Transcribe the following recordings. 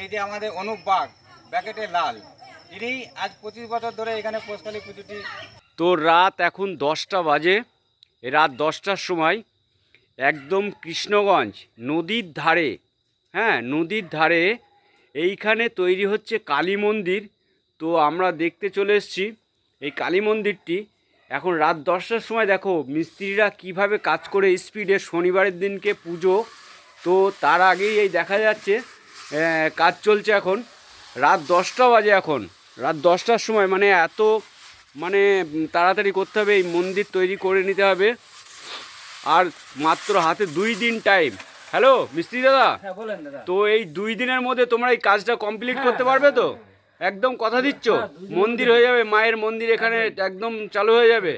এই যে আমাদের অনুপ বাগ, ব্যাকেটে লাল। ইনি আজ পঁচিশ বছর ধরে এখানে পোষকালী পুজোটি তো রাত এখন দশটা বাজে। রাত দশটার সময় একদম কৃষ্ণগঞ্জ নদীর ধারে হ্যাঁ নদীর ধারে এইখানে তৈরি হচ্ছে কালী মন্দির। তো আমরা দেখতে চলে এসেছি এই কালী মন্দিরটি। এখন রাত দশটার সময় দেখো, মিস্ত্রিরা কীভাবে কাজ করে স্পিডে শনিবারের দিনকে পুজো। তো তার আগেই এই দেখা যাচ্ছে কাজ চলছে এখন। রাত দশটা বাজে এখন। রাত দশটার সময় মানে এত মানে তাড়াতাড়ি করতে হবে এই মন্দির তৈরি করে নিতে হবে। আর মাত্র হাতে দুই দিন টাইম হ্যালো মিস্ত্রি দাদা? হ্যাঁ দাদা। তো এই দুই দিনের মধ্যে তোমরা এই কাজটা কমপ্লিট করতে পারবে তো? একদম কথা দিচ্ছ? হ্যাঁ, মন্দির হয়ে যাবে মায়ের মন্দির এখানে একদম চালু হয়ে যাবে।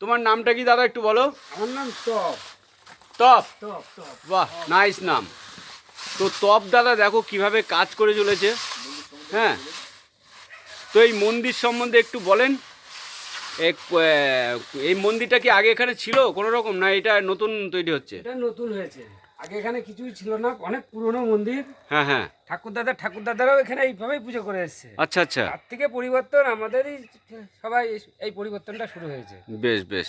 তোমার নামটা কি দাদা একটু বলো? আমার নাম টপ। টপ? বাহ নাইস নাম। তো তপ দাদা দেখো কীভাবে কাজ করে চলেছে। হ্যাঁ? তো এই মন্দির সম্বন্ধে একটু বলেন। এই মন্দিরটা কি আগে এখানে ছিল কোনো রকম না এটা নতুন তৈরি হচ্ছে? এটা নতুন হয়েছে। আগে এখানে কিছুই ছিল না অনেক পুরনো মন্দির। হ্যাঁ হ্যাঁ। ঠাকুর দাদা ঠাকুর দাদারাও এখানে এইভাবেই পুজো করে এসছে। আচ্ছা আচ্ছা। তার থেকে পরিবর্তন আমাদেরই সবাই এই পরিবর্তনটা শুরু হয়েছে। বেশ বেশ।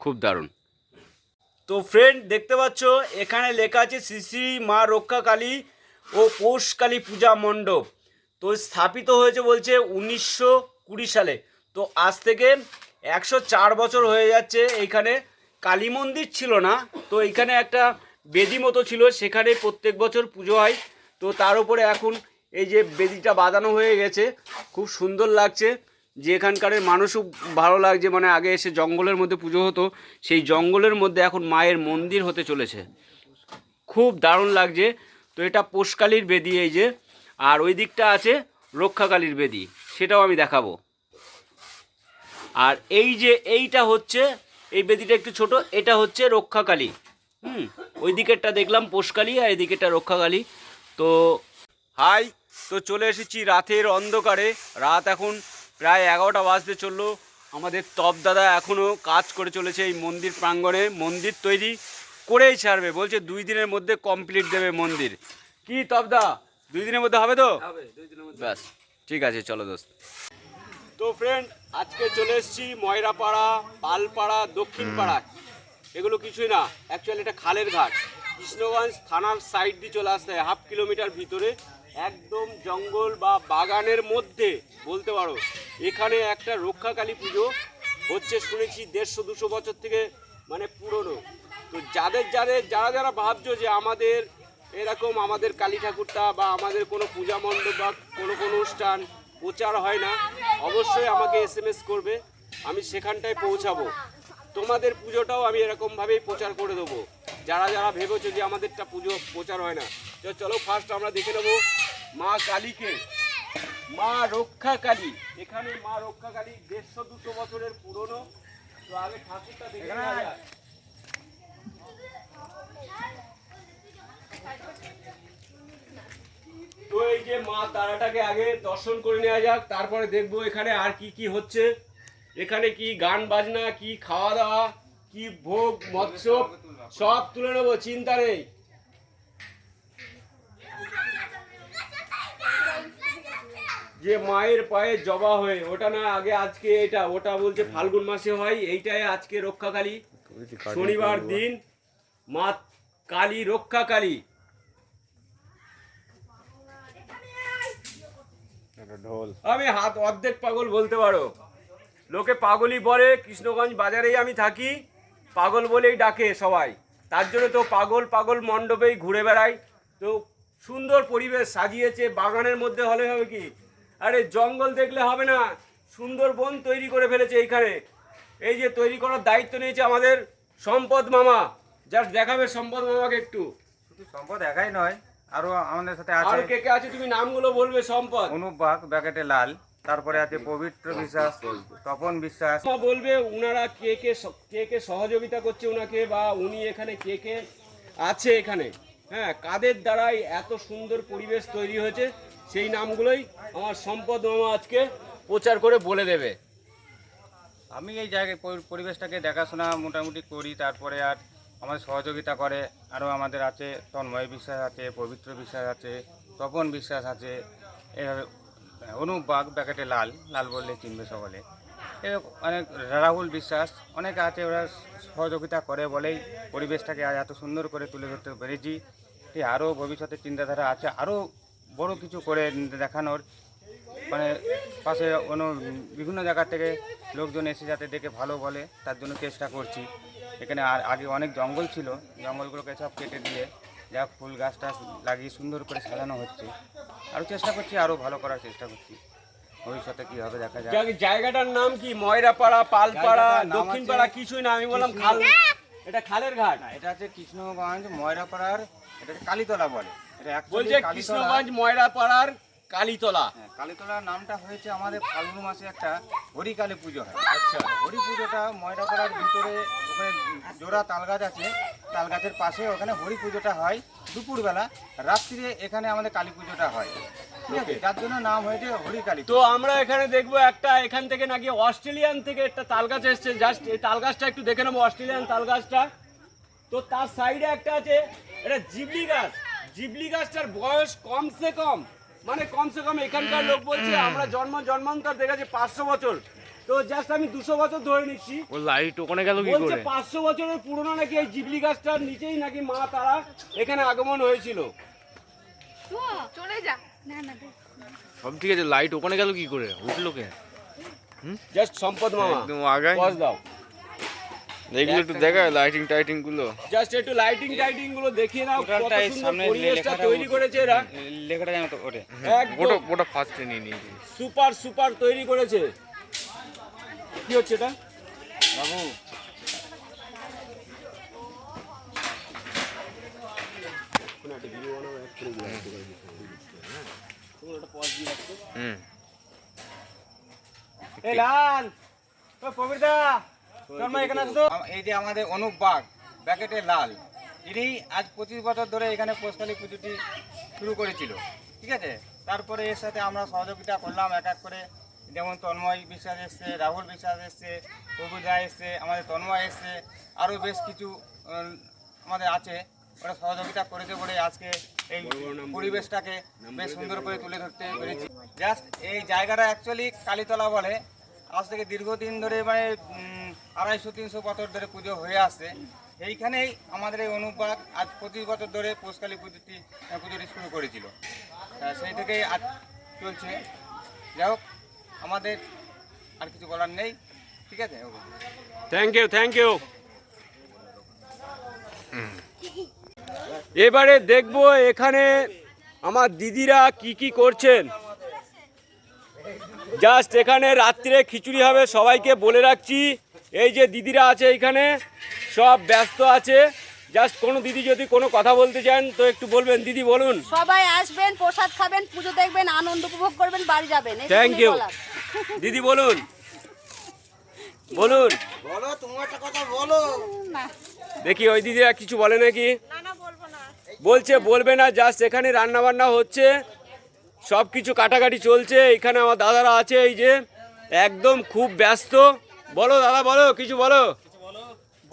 খুব দারুণ। তো ফ্রেন্ড দেখতে পাচ্ছ, এখানে লেখা আছে শ্রী শ্রী মা রক্ষা কালী ও পৌষ কালী পূজা মণ্ডপ। তো স্থাপিত হয়েছে বলছে উনিশশো কুড়ি সালে। তো আজ থেকে একশো চার বছর হয়ে যাচ্ছে, এইখানে কালী মন্দির ছিল না, তো এখানে একটা বেদি মতো ছিল, সেখানে প্রত্যেক বছর পুজো হয়। তো তার উপরে এখন এই যে বেদিটা বাঁধানো হয়ে গেছে, খুব সুন্দর লাগছে। যে এখানকার মানুষও ভালো লাগছে মানে আগে এসে জঙ্গলের মধ্যে পুজো হতো, সেই জঙ্গলের মধ্যে এখন মায়ের মন্দির হতে চলেছে। খুব দারুণ লাগছে। তো এটা পোষকালীর বেদি এই যে, আর ওই দিকটা আছে রক্ষাকালীর বেদি, সেটাও আমি দেখাবো। আর এই যে এইটা হচ্ছে, এই বেদিটা একটু ছোট, এটা হচ্ছে রক্ষাকালী। হুম, ওই দিকেরটা দেখলাম পোষকালী আর এই দিকেরটা রক্ষাকালী। তো হাই, তো চলে এসেছি রাতের অন্ধকারে। রাত এখন প্রায় এগারোটা বাজতে চলল। আমাদের তপ দাদা এখনও কাজ করে চলেছে এই মন্দির প্রাঙ্গণে। মন্দির তৈরি করেই ছাড়বে। বলছে দুই দিনের মধ্যে কমপ্লিট দেবে মন্দির। কি তপদা দুই দিনের মধ্যে হবে তো? ব্যাস ঠিক আছে চলো দোস্ত। তো ফ্রেন্ড আজকে চলে এসেছি ময়রাপাড়া পালপাড়া দক্ষিণ পাড়া এগুলো কিছুই না অ্যাকচুয়ালি এটা খালের ঘাট। কৃষ্ণগঞ্জ থানার সাইড দিয়ে চলে আসতে হয় হাফ কিলোমিটার ভিতরে। একদম জঙ্গল বা বাগানের মধ্যে বলতে পারো। এখানে একটা রক্ষাকালী পুজো হচ্ছে, শুনেছি দেড়শো, দুশো বছর থেকে মানে পুরনো। তো যাদের যাদের, যারা যারা ভাবছ যে আমাদের এরকম আমাদের কালী ঠাকুরটা বা আমাদের কোনো পূজা মণ্ডপ বা কোনো কোনো অনুষ্ঠান প্রচার হয় না, অবশ্যই আমাকে এস করবে, আমি সেখানটায় পৌঁছাবো। তোমাদের পুজোটাও আমি এরকমভাবেই প্রচার করে দেবো। যারা যারা ভেবেছো যে আমাদেরটা পুজো প্রচার হয় না চলো ফার্স্ট আমরা দেখে নেব মা কালীকে। মা রক্ষা কালী এখানে মা রক্ষা কালী দেড়শো দুশো বছরের পুরনো। তো আগে ঠাকুরটা দেখে। তো এই যে মা তারাটাকে আগে দর্শন করে নেওয়া যাক তারপরে দেখব এখানে আর কি কি হচ্ছে। এখানে কি গান বাজনা কি খাওয়া দাওয়া কি ভোগ মৎস্য সব তুলে নেব চিন্তা নেই। যে মায়ের পায়ে জবা হয়ে ওটা না আগে আজকে এটা ওটা বলছে ফাল্গুন মাসে হয় এইটাই আজকে রক্ষাকালী। শনিবার দিন মা কালী রক্ষাকালী। আমি হাত অর্ধেক পাগল বলতে পারো। লোকে পাগলই বলে কৃষ্ণগঞ্জ বাজারেই আমি থাকি পাগল বলেই ডাকে সবাই। তার জন্য তো পাগল পাগল মণ্ডপেই ঘুরে বেড়াই। তো সুন্দর পরিবেশ সাজিয়েছে বাগানের মধ্যে হলে হবে কি? আরে জঙ্গল দেখলে হবে না। সুন্দর বন তৈরি করে ফেলেছে এইখানে। এই যে তৈরি করার দায়িত্ব নিয়েছে আমাদের সম্পদ মামা। জাস্ট দেখাবে সম্পদ মামাকে একটু। শুধু সম্পদ একাই নয় আরও আমাদের সাথে আর আছে কে কে আছে তুমি নামগুলো বলবে সম্পদ। অনুপ বাগ ব্যাকেটে লাল তারপরে আছে পবিত্র বিশ্বাস তপন বিশ্বাস। বলবে উনারা কে কে কে কে সহযোগিতা করছে উনাকে বা উনি এখানে কে কে আছে এখানে। হ্যাঁ কাদের দ্বারাই এত সুন্দর পরিবেশ তৈরি হয়েছে? সেই নামগুলোই আমার সম্পদ মামা আজকে প্রচার করে বলে দেবে। আমি এই জায়গায় পরিবেশটাকে দেখাশোনা মোটামুটি করি, তারপরে আর আমাদের সহযোগিতা করে। আরও আমাদের আছে তন্ময় বিশ্বাস আছে, পবিত্র বিশ্বাস আছে, তপন বিশ্বাস আছে, এভাবে, অনুপ বাঘ ব্যাকেটে লাল লাল বললে চিনবে সকলে। অনেক রাহুল বিশ্বাস, অনেকে আছে ওরা সহযোগিতা করে বলেই পরিবেশটাকে আজ এত সুন্দর করে তুলে ধরতে পেরেছি। আরও ভবিষ্যতে চিন্তাধারা আছে, আরও বড় কিছু করে দেখানোর মানে পাশে অন্য বিভিন্ন জায়গা থেকে লোকজন এসে যাতে দেখে ভালো বলে তার জন্য চেষ্টা করছি। এখানে আর আগে অনেক জঙ্গল ছিল জঙ্গলগুলোকে সব কেটে দিয়ে যা ফুল গাছ টাছ লাগিয়ে সুন্দর করে সাজানো হচ্ছে। আরও চেষ্টা করছি আরও ভালো করার চেষ্টা করছি। ভবিষ্যতে কী হবে দেখা যায় জায়গাটার নাম কি? ময়রাপাড়া পালপাড়া দক্ষিণপাড়া কিছুই না আমি বললাম খাল এটা খালের ঘাট। না, এটা হচ্ছে কৃষ্ণগঞ্জ ময়রাপাড়ার এটা কালীতলা বলে। এটা বলছে কৃষ্ণগঞ্জ ময়রাপাড়ার কালীতলা। হ্যাঁ, কালীতলার নামটা হয়েছে আমাদের ফাল্গুন মাসে একটা হরিকালী পুজো হয়। আচ্ছা। হরি পুজোটা ময়রাপাড়ার ভিতরে ওখানে জোড়া তালগাছ আছে। তাল গাছের পাশে ওখানে হরি পুজোটা হয় দুপুরবেলা রাত্রিরে এখানে আমাদের কালী পুজোটা হয়। ঠিক আছে? যার জন্য নাম হয়েছে হরি কালী তো আমরা এখানে দেখব একটা এখান থেকে নাকি অস্ট্রেলিয়ান থেকে একটা তাল গাছ এসছে। জাস্ট এই তাল গাছটা একটু দেখে নেব অস্ট্রেলিয়ান তাল গাছটা তো তার সাইডে একটা আছে এটা জিবলি গাছ। জিবলি গাছটার বয়স কমসে কম মানে কমসে কম এখানকার লোক বলছে আমরা জন্ম জন্মান্তর দেখেছি পাঁচশো বছর। তো জাস্ট আমি দুশো বছর ধরে নিচ্ছি। ও লাইট ওখানে গেল কি করে? পাঁচশো বছরের পুরনো নাকি এই জিবলি গাছটার নিচেই নাকি মা তারা এখানে আগমন হয়েছিল। চলে যা। না না সব ঠিক আছে লাইট ওখানে গেল কি করে? উঠল কে? জাস্ট সম্পদ মামা। একদম আগায়। পজ দাও। এগুলো একটু দেখায় লাইটিং টাইটিংগুলো। জাস্ট একটু লাইটিং টাইটিংগুলো দেখিয়ে নাও কত সুন্দর সামনে পরিবেশটা তৈরি করেছে এরা। লেখাটা যেন তো ওটা ওটা ফার্স্টে নিয়ে নিয়েছি। সুপার সুপার তৈরি করেছে। কি হচ্ছে এটা? বাবু। এই যে আমাদের অনুপ বাগ ব্যাকেটে লাল। ইনি আজ পঁচিশ বছর ধরে এখানে পোষকালী পুজোটি শুরু করেছিল ঠিক আছে? তারপরে এর সাথে আমরা সহযোগিতা করলাম এক এক করে যেমন তন্ময় বিশ্বাস এসছে, রাহুল বিশ্বাস এসছে প্রভুদা এসছে, আমাদের তন্ময় এসছে আরও বেশ কিছু আমাদের আছে। ওরা সহযোগিতা করেছে বলে আজকে এই পরিবেশটাকে বেশ সুন্দর করে তুলে ধরতে পেরেছি। জাস্ট এই জায়গাটা অ্যাকচুয়ালি কালীতলা বলে। আজ থেকে দীর্ঘদিন ধরে মানে আড়াইশো, তিনশো বছর ধরে পুজো হয়ে আসছে। এইখানেই আমাদের এই অনুপাত আজ পঁচিশ বছর ধরে পোষকালী পুজোটি পুজোটি শুরু করেছিল। সেই থেকেই আজ চলছে। যাই হোক আমাদের আর কিছু বলার নেই। ঠিক আছে? থ্যাংক ইউ থ্যাংক ইউ এবারে দেখব এখানে আমার দিদিরা কি কি করছেন। জাস্ট এখানে রাত্রে খিচুড়ি হবে, সবাইকে বলে রাখছি। এই যে দিদিরা আছে এখানে, সব ব্যস্ত আছে। জাস্ট কোনো দিদি যদি কোনো কথা বলতে চান তো একটু বলবেন দিদি বলুন। সবাই আসবেন প্রসাদ খাবেন পুজো দেখবেন আনন্দ উপভোগ করবেন বাড়ি যাবেন। থ্যাংক ইউ দিদি বলুন। বলুন। না। দেখি ওই দিদিরা কিছু বলে নাকি? বলছে বলবে না জাস্ট এখানে রান্না বান্না হচ্ছে। সব কিছু কাটাকাটি চলছে এখানে আমার দাদারা আছে এই যে। একদম খুব ব্যস্ত। বলো দাদা বলো কিছু বলো।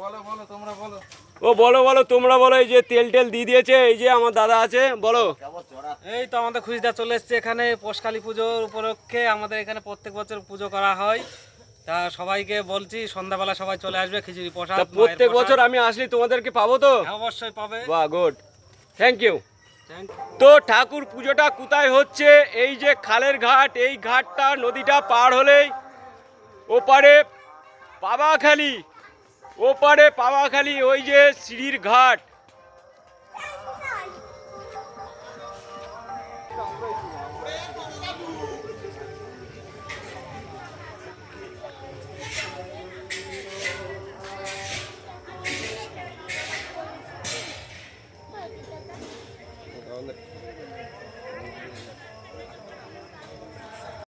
বলো বলো তোমরা বলো। ও বলো বলো তোমরা বলো এই যে তেল টেল দিয়ে দিয়েছে এই যে আমার দাদা আছে বলো। এই তো আমাদের খুশিটা চলে এসছে এখানে পোষকালী পুজোর উপলক্ষে আমাদের এখানে প্রত্যেক বছর পুজো করা হয়। তা সবাইকে বলছি সন্ধ্যাবেলা সবাই চলে আসবে খিচুড়ি প্রসাদ প্রত্যেক বছর আমি আসলে তোমাদেরকে পাবো তো? হ্যাঁ, অবশ্যই পাবে। বাহ গুড থ্যাংক ইউ তো ঠাকুর পুজোটা কোথায় হচ্ছে? এই যে খালের ঘাট এই ঘাটটা নদীটা পার হলেই ওপারে পাবাখালি ওপারে পাওয়াখালী ওই যে সিঁড়ির ঘাট।